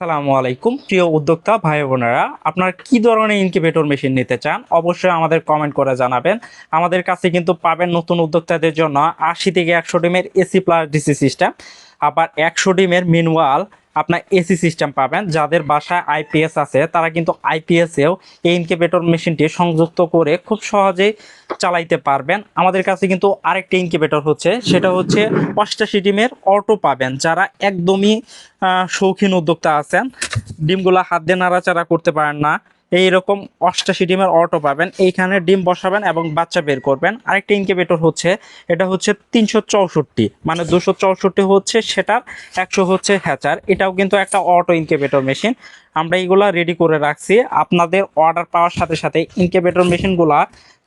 আসসালামু আলাইকুম। প্রিয় উদ্যোক্তা, ভাই বোনেরা, আপনারা কি ধরনের ইনকিউবেটর মেশিন নিতে চান? অবশ্যই আমাদের কমেন্ট করে জানাবেন। আমাদের কাছে কিন্তু পাবেন নতুন উদ্যোক্তাদের জন্য আশি থেকে একশো ডিমের এসি প্লাস ডিসি সিস্টেম আবার একশো ডিমের মিনওয়াল আপনার এসি সিস্টেম পাবেন। যাদের বাসায় আইপিএস আছে, তারা কিন্তু আইপিএসেও এই ইনকিউবেটর মেশিনটি সংযুক্ত করে খুব সহজেই চালাইতে পারবেন। আমাদের কাছে কিন্তু আরেকটি ইনকিউবেটর হচ্ছে, সেটা হচ্ছে অষ্টাশি ডিমের অটো পাবেন। যারা একদমই শৌখিন উদ্যোক্তা আছেন, ডিমগুলো হাত দিয়ে নাড়াচাড়া করতে পারেন না। এইরকম অষ্টাশি ডিমের অটো পাবেন। এইখানে ডিম বসাবেন এবং বাচ্চা বের করবেন। আরেকটা ইনকিউবেটর হচ্ছে, এটা হচ্ছে তিনশো চৌষট্টি। মানে দুশো চৌষট্টি হচ্ছে সেটার, একশো হচ্ছে হ্যাচার এটাও কিন্তু একটা অটো ইনকিউবেটর মেশিন আমরা এইগুলা রেডি করে রাখছি। আপনাদের অর্ডার পাওয়ার সাথে সাথে ইনকিউবেটর মেশিনগুলা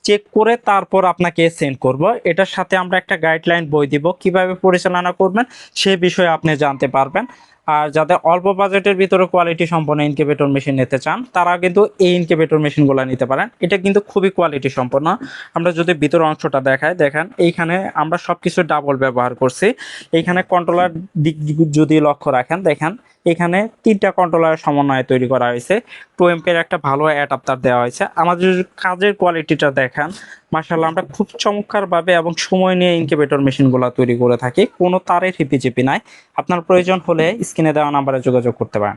চেক করে তারপর আপনাকে সেন্ড করব। এটার সাথে আমরা একটা গাইডলাইন বই দিব। কীভাবে পরিচালনা করবেন সে বিষয়ে আপনি জানতে পারবেন। আর যাদের অল্প বাজেটের ভিতরে কোয়ালিটি সম্পন্ন ইনকিউবেটর মেশিন নিতে চান, তারা কিন্তু এই ইনকিউবেটর মেশিনগুলো নিতে পারেন। এটা কিন্তু খুবই কোয়ালিটি সম্পন্ন। আমরা যদি ভিতর অংশটা দেখাই, দেখেন, এইখানে আমরা সব কিছু ডাবল ব্যবহার করছি। এইখানে কন্ট্রোলার দিক যদি লক্ষ্য রাখেন, দেখেন, এখানে তিনটা কন্ট্রোলারের সমন্বয়ে তৈরি করা হয়েছে। টু এমপের একটা ভালো অ্যাডাপ্টার দেওয়া হয়েছে। আমাদের কাজের কোয়ালিটিটা দেখান মার্শাল্লাহ আমরা খুব চমৎকারভাবে এবং সময় নিয়ে ইনকিউবেটর মেশিনগুলো তৈরি করে থাকি। কোনো তারের হিপিচিপি নাই। আপনার প্রয়োজন হলে স্ক্রিনে দেওয়া নাম্বারে যোগাযোগ করতে পারেন।